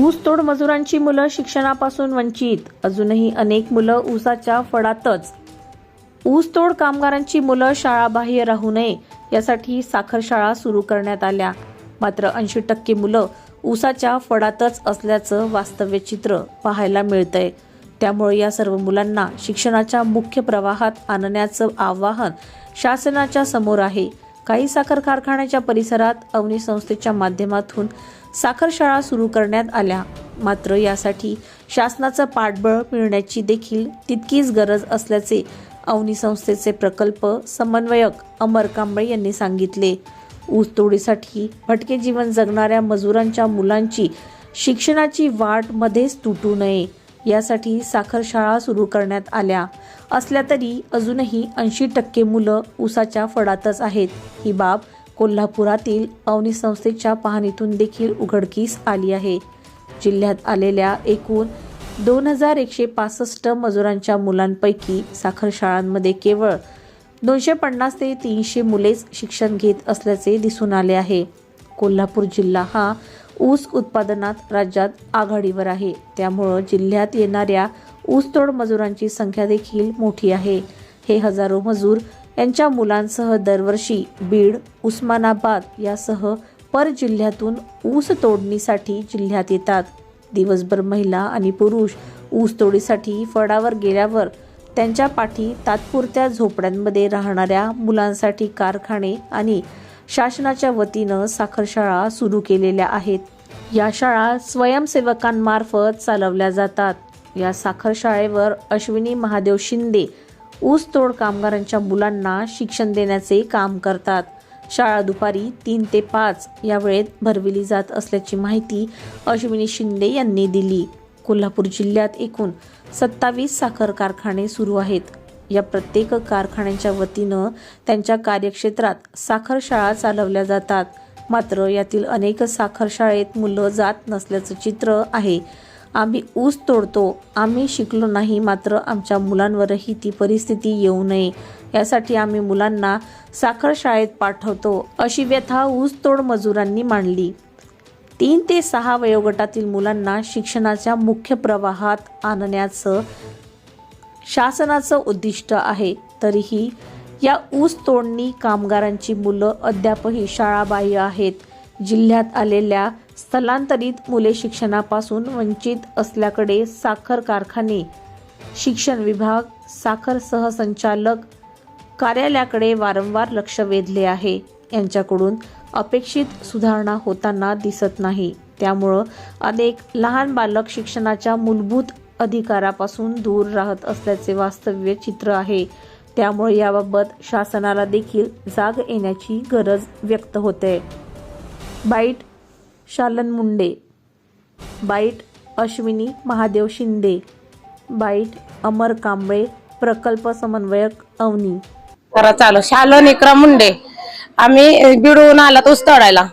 ऊसतोड मजुरांची मुलं शिक्षणापासून वंचित. अजूनही अनेक मुलं ऊसाच्या फडातच ऊसतोड कामगारांची मुलं शाळाबाह्य राहू नये यासाठी साखर शाळा सुरू करण्यात आल्या. मात्र ऐंशी टक्के मुलं ऊसाच्या फडातच असल्याचं वास्तव्य चित्र पाहायला मिळतंय. त्यामुळे या सर्व मुलांना शिक्षणाच्या मुख्य प्रवाहात आणण्याचं आवाहन शासनाच्या समोर आहे. काही साखर कारखान्याच्या परिसरात अवनी संस्थेच्या माध्यमातून साखर शाळा सुरू करण्यात आल्या. मात्र यासाठी शासनाचं पाठबळ मिळण्याची देखील तितकीच गरज असल्याचे अवनी संस्थेचे प्रकल्प समन्वयक अमर कांबळे यांनी सांगितले. ऊसतोडीसाठी भटके जीवन जगणाऱ्या मजुरांच्या मुलांची शिक्षणाची वाट मध्येच तुटू नये. यासाठी साखर शाळा सुरू करण्यात आल्या. असल्या तरी अजूनही ऐंशी टक्के मुलं ऊसाच्या फडातच आहेत. ही बाब कोल्हापुरातील अवनी संस्थेच्या पाहणीतून देखील उघडकीस आली आहे. जिल्ह्यात आलेल्या एकूण दोन हजार एकशे पासष्ट मजुरांच्या मुलांपैकी साखर शाळांमध्ये केवळ दोनशे पन्नास ते तीनशे मुलेच शिक्षण घेत असल्याचे दिसून आले आहे. कोल्हापूर जिल्हा हा ऊस उत्पादनात राज्यात आघाडीवर आहे. त्यामुळं जिल्ह्यात येणाऱ्या ऊसतोड मजुरांची संख्या देखील मोठी आहे. हे हजारो मजूर यांच्या मुलांसह दरवर्षी बीड उस्मानाबाद यासह पर जिल्ह्यातून ऊस तोडणीसाठी जिल्ह्यात येतात. दिवसभर महिला आणि पुरुष ऊस तोडीसाठी फडावर गेल्यावर त्यांच्या पाठी तात्पुरत्या झोपड्यांमध्ये राहणाऱ्या मुलांसाठी कारखाने आणि शासनाच्या वतीनं साखर शाळा सुरू केलेल्या आहेत. या शाळा स्वयंसेवकांमार्फत चालवल्या जातात. या साखर शाळेवर अश्विनी महादेव शिंदे ऊस तोड कामगारांच्या मुलांना शिक्षण देण्याचे काम करतात. शाळा दुपारी तीन ते पाच या वेळेत भरविली जात असल्याची माहिती अश्विनी शिंदे यांनी दिली. कोल्हापूर जिल्ह्यात एकूण सत्तावीस साखर कारखाने सुरू आहेत. या प्रत्येक कारखान्यांच्या वतीनं त्यांच्या कार्यक्षेत्रात साखर शाळा चालवल्या जातात. मात्र यातील अनेक साखर शाळेत मुलं जात नसल्याचं चित्र आहे. आम्ही ऊस तोडतो. आम्ही शिकलो नाही मात्र आमच्या मुलांवरही ती परिस्थिती येऊ नये. यासाठी आम्ही मुलांना साखर शाळेत पाठवतो अशी व्यथा ऊसतोड मजुरांनी मांडली. तीन ते सहा वयोगटातील मुलांना शिक्षणाच्या मुख्य प्रवाहात आणण्याचं शासनाचं उद्दिष्ट आहे. तरीही या ऊस तोडणी कामगारांची मुलं अद्यापही शाळाबाह्य आहेत. जिल्ह्यात आलेल्या स्थलांतरित मुले शिक्षणापासून वंचित असल्याकडे साखर कारखाने शिक्षण विभाग साखर सहसंचालक कार्यालयाकडे वारंवार लक्ष वेधले आहे. यांच्याकडून अपेक्षित सुधारणा होताना दिसत नाही. त्यामुळं अनेक लहान बालक शिक्षणाच्या मूलभूत अधिकारापासून दूर राहत असल्याचे वास्तव्य चित्र आहे. त्यामुळे याबाबत शासनाला देखील जाग येण्याची गरज व्यक्त होते. Byte Shalan Munde. Byte Ashwini Mahadev Shinde. Byte Amar Kamble प्रकल्प समन्वयक अवनी. करा चालू. शालन इकरा मुंडे. आम्ही बिडून आलात ऊस तोडायला.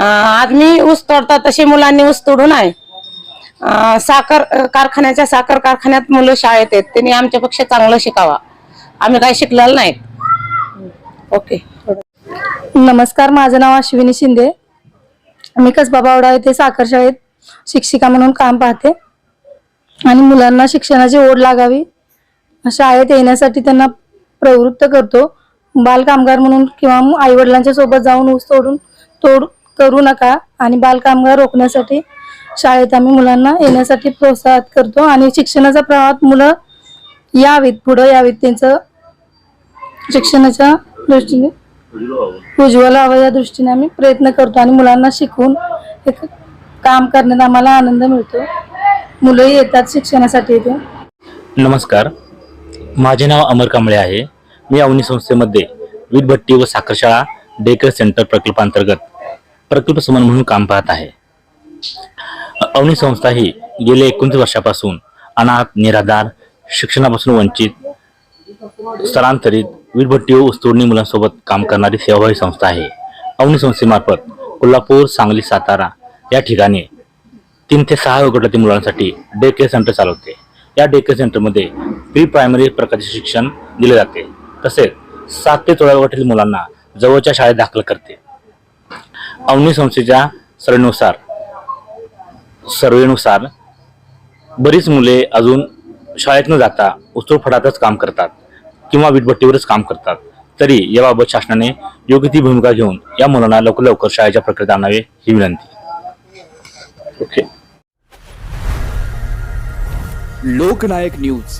आज मी ऊस तोडता तशी मुलांनी ऊस तोडून आहे. साखर कारखान्याच्या साखर कारखान्यात मुलं शाळेत आहेत. त्यांनी आमच्यापेक्षा चांगलं शिकावा. आम्ही काही शिकलेलं नाहीत. ओके. नमस्कार माझं नाव अश्विनी शिंदे. मी कसबा बावडा येथे साखर शाळेत शिक्षिका म्हणून काम पाहते. आणि मुलांना शिक्षणाची ओढ लागावी. शाळेत येण्यासाठी त्यांना प्रवृत्त करतो. बालकामगार म्हणून किंवा आई वडिलांच्या सोबत जाऊन ऊस तोडून तोड करू नका. आणि बालकामगार रोखण्यासाठी शाळेत आम्ही मुलांना येण्यासाठी प्रोत्साहित करतो. आणि शिक्षणाच्या प्रवाहात मुलं यावीत पुढं यावीत त्यांचं शिक्षणाच्या दृष्टीने. उज्ज्वल व्हावं या दृष्टीने आम्ही प्रयत्न करतो आणि मुलांना शिकवून एक काम करण्यात आम्हाला आनंद मिळतो. मुलंही येतात शिक्षणासाठी इथे. नमस्कार. माझे नाव अमर कांबळे आहे. मी अवनी संस्थेमध्ये वीज भट्टी व साखरशाळा डेकर सेंटर प्रकल्पांतर्गत प्रकल्प समन म्हणून काम पाहत आहे. अवनी संस्था ही गेल्या एकोणतीस वर्षापासून अनाथ निराधार शिक्षणापासून वंचित स्थलांतरित वीटभट्टी व ऊसतोडणी मुलांसोबत काम करणारी सेवाभावी संस्था आहे. अवनी संस्थेमार्फत कोल्हापूर सांगली सातारा या ठिकाणी तीन ते सहा गटातील मुलांसाठी डे केअर सेंटर चालवते. या डे केअर सेंटरमध्ये प्री प्रायमरी प्रकारचे शिक्षण दिले जाते. तसेच सात ते चौदा गटातील मुलांना जवळच्या शाळेत दाखल करते. अवनी संस्थेच्या सर्वेनुसार सर्वेनुसार बरीच मुले अजून शाळेत न जाता उस्तूड फडातच काम करतात. किंवा वीटभट्टीवरच काम करतात. तरी याबाबत शासनाने योग्य ती भूमिका घेऊन या मुलांना लवकर लवकर शाळेच्या प्रक्रियेत आणावे ही विनंती. Okay Lokanayak news.